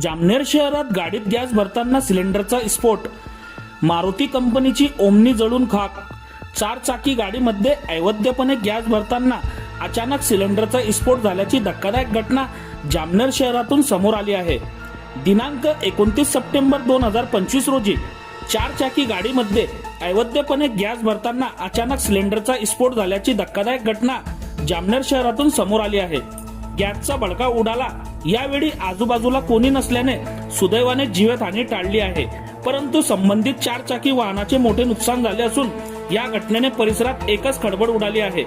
जामनेर शहरात गाडीत गॅस भरताना सिलेंडरचा स्फोट. मारुती कंपनीची ओमनी जळून खाक. चार चाकी गाडीमध्ये अवैधपणे गॅस भरताना अचानक सिलेंडरचा स्फोट झाल्याची धक्कादायक घटना जामनेर शहरातून समोर आली आहे. दिनांक एकोणतीस सप्टेंबर दोन हजार पंचवीस रोजी चार चाकी गाडीमध्ये अवैधपणे गॅस भरताना अचानक सिलेंडरचा स्फोट झाल्याची धक्कादायक घटना जामनेर शहरातून समोर आली आहे. गॅसचा भडका उडाला. यावेळी आजूबाजूला कोणी नसल्याने सुदैवाने जीवितहानी टाळली आहे. परंतु संबंधित चार चाकी वाहनाचे मोठे नुकसान झाले असून या घटनेने परिसरात एकच खडबड उडाली आहे.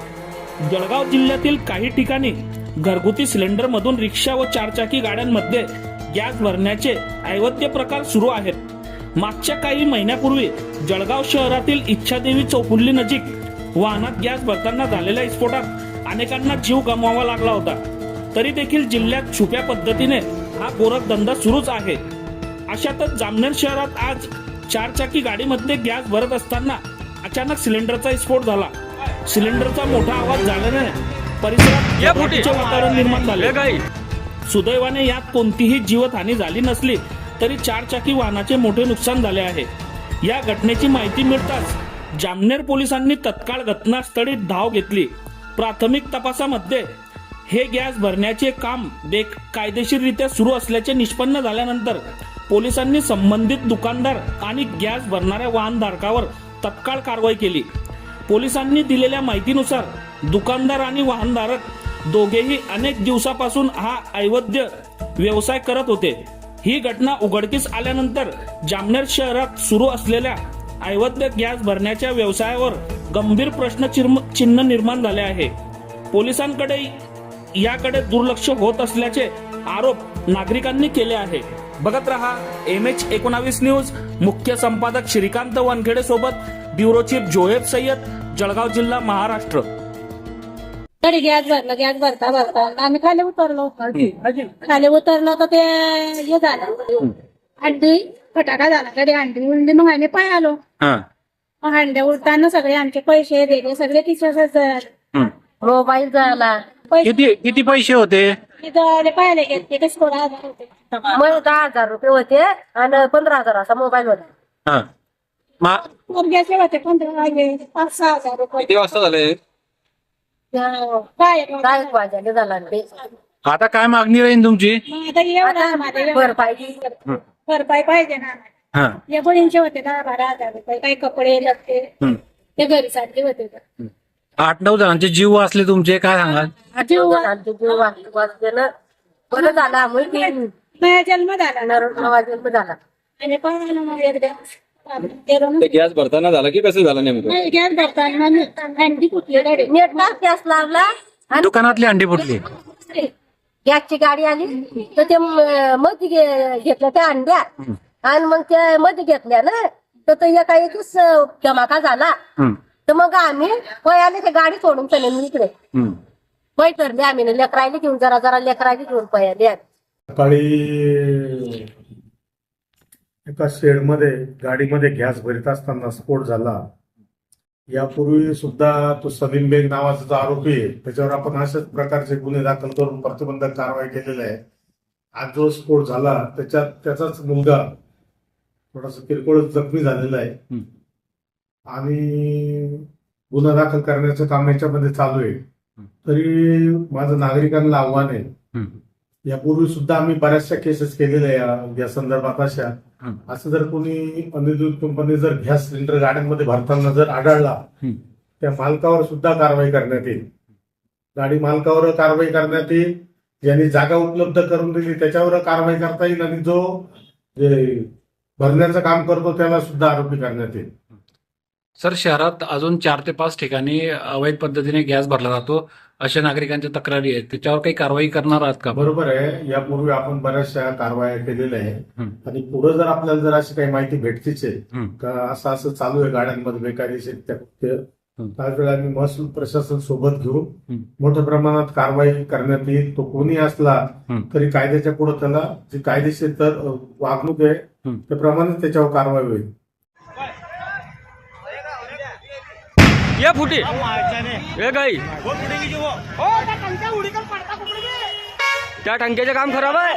जळगाव जिल्ह्यातील काही ठिकाणी घरगुती सिलेंडर मधून रिक्षा व चारचाकी गाड्यांमध्ये गॅस भरण्याचे ऐवत्य प्रकार सुरू आहेत. मागच्या काही महिन्यापूर्वी जळगाव शहरातील इच्छादेवी चौफुल्ली नजीक वाहनात गॅस भरताना झालेल्या स्फोटात अनेकांना जीव गमवावा लागला होता. तरी देखील जिल्ह्यात छुप्या पद्धतीने हा गोरख धंदा सुरूच आहे. अशातच जामनेर शहरात आज चारचाकी गाडीमध्ये गॅस भरत असताना अचानक सिलेंडरचा स्फोट झाला. सिलेंडरचा मोठा आवाज झाल्याने परिसरात वातावरण निर्माण झाले. सुदैवाने यात कोणतीही जीवितहानी झाली नसली तरी चारचाकी वाहनाचे मोठे नुकसान झाले आहे. या घटनेची माहिती मिळताच जामनेर पोलिसांनी तत्काळ घटनास्थळी धाव घेतली. प्राथमिक तपासामध्ये हे गॅस भरण्याचे काम बेकायदेशीररित्या सुरू असल्याचे निष्पन्न झाल्यानंतर पोलिसांनी संबंधित दुकानदार आणि गॅस भरणाऱ्या वाहनधारकावर तत्काळ कारवाई केली. पोलिसांनी दिलेल्या माहितीनुसार दुकानदार आणि वाहनधारक दोघेही अनेक दिवसापासून हा ऐवध्य व्यवसाय करत होते. ही घटना उघडकीस आल्यानंतर जामनेर शहरात सुरू असलेल्या ऐवध्य गॅस भरण्याच्या व्यवसायावर गंभीर प्रश्न चिन्ह निर्माण झाले आहे. पोलिसांकडे याकडे दुर्लक्ष होत असल्याचे आरोप नागरिकांनी केले आहे. बघत रहा एम एच एकोणावीस न्यूज. मुख्य संपादक श्रीकांत वानखेडे सोबत ब्युरो चीफ जोहेब सय्यद जळगाव जिल्हा महाराष्ट्र. तरी गॅस भरलं गॅस भरता भरता. आम्ही खाली उतरलो खाली उतरलो तर ते हे झालं. अंडी फटाका झाला तरी अंडी उलडी मग आम्ही पाय आलो. हा. मग अंड्या उडताना सगळे आमचे पैसे दिले सगळे तिच्याच मोबाईल झाला. पैसे किती किती पैसे होते? तिथं घेतले हजार होते? मग दहा हजार रुपये होते आणि पंधरा हजाराचा मोबाईल होता. हा. मा पोरग्याचे होते पंधरा वाजे पाच सहा हजार रुपये. किती वाजता झाले? काय दहा एक वाजायला झाला आणि ते. आता काय मागणी राहील तुमची? आता एवढा भरपाई. भरपाई पाहिजे ना. हा. या बहिणीचे होते दहा बारा हजार रुपये. काही कपडे लागते. हम्म. ते घरी साठी होते. आठ नऊ जणांचे जीव वाचले तुमचे काय सांगाल? जीव जीव ना. बरं झालं आम्ही की माझा जन्म झाला जन्म झाला. आणि मग एकदा ते गॅस भरताना झालं की कसं झालं नेमकं? नाही, गॅस भरताना मी हंडी कुठली गाडी नेट ना गॅस लावला. आणि दुकानातली अंडी फुटली. गॅसची गाडी आली. तर ते म- मध्ये घे- घेतल्या त्या अंड्या. आणि मग त्या मध्ये घेतल्या ना. तर ते एका एकच धमाका झाला. हम्म, तर मग आम्ही पयाने ते गाडी सोडून चले मी इकडे. पै धरले आम्ही ना लेकरायला घेऊन जरा जरा लेकरायला घेऊन पयाले सकाळी एका शेडमध्ये गाडीमध्ये गॅस भरीत असताना स्फोट झाला. यापूर्वी सुद्धा तो सलीम बेग नावाचा जो आरोपी आहे त्याच्यावर आपण अशाच प्रकारचे गुन्हे दाखल करून प्रतिबंधक कारवाई केलेली आहे. आज जो स्फोट झाला त्याच्यात त्याचाच मुलगा थोडासा किरकोळ जखमी झालेला आहे. आणि गुन्हा दाखल करण्याचं काम याच्यामध्ये चालू आहे. तरी माझं नागरिकांना आव्हान आहे. यापूर्वी सुद्धा आम्ही बऱ्याचशा केसेस केलेल्या या- या संदर्भात अशा. असं जर कोणी अनिर्दिष्ट कंपनी जर गॅस सिलेंडर गाड्यांमध्ये भरताना जर आढळला. त्या मालकावर सुद्धा कारवाई करण्यात येईल. गाडी मालकावर कारवाई करण्यात येईल. ज्यांनी जागा उपलब्ध करून दिली त्याच्यावर कारवाई करता येईल आणि जो जे भरण्याचं काम करतो त्याला सुद्धा आरोपी करण्यात येईल. सर शहरात अजून चार ते पाच ठिकाणी अवैध पद्धतीने गॅस भरला जातो अशा नागरिकांच्या तक्रारी आहेत त्याच्यावर काही कारवाई करणार आहात का बरोबर आहे यापूर्वी आपण बऱ्याचशा कारवाया केलेल्या आहे हम्म. आणि पुढे जर आपल्याला जर अशी काही माहिती भेटतीच आहे हम्म. का असं असं चालू आहे गाड्यांमध्ये बेकायदेशीर त्या- ते- हम्म. त्यावेळेला आम्ही महसूल प्रशासन सोबत घेऊन हम्म. मोठ्या प्रमाणात कारवाई करण्यात येईल तो कोणी असला हम्म. तरी कायद्याच्या पुढे त्याला जी कायदेशीर तर अ, वागणूक आहे हम्म. त्याप्रमाणे त्याच्यावर कारवाई होईल ये फुटी. हे गाई. त्या टंक्याचे काम खराब आहे.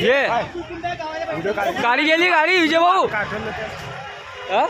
ये. गाडी गेली गाडी विजय भाऊ. हा?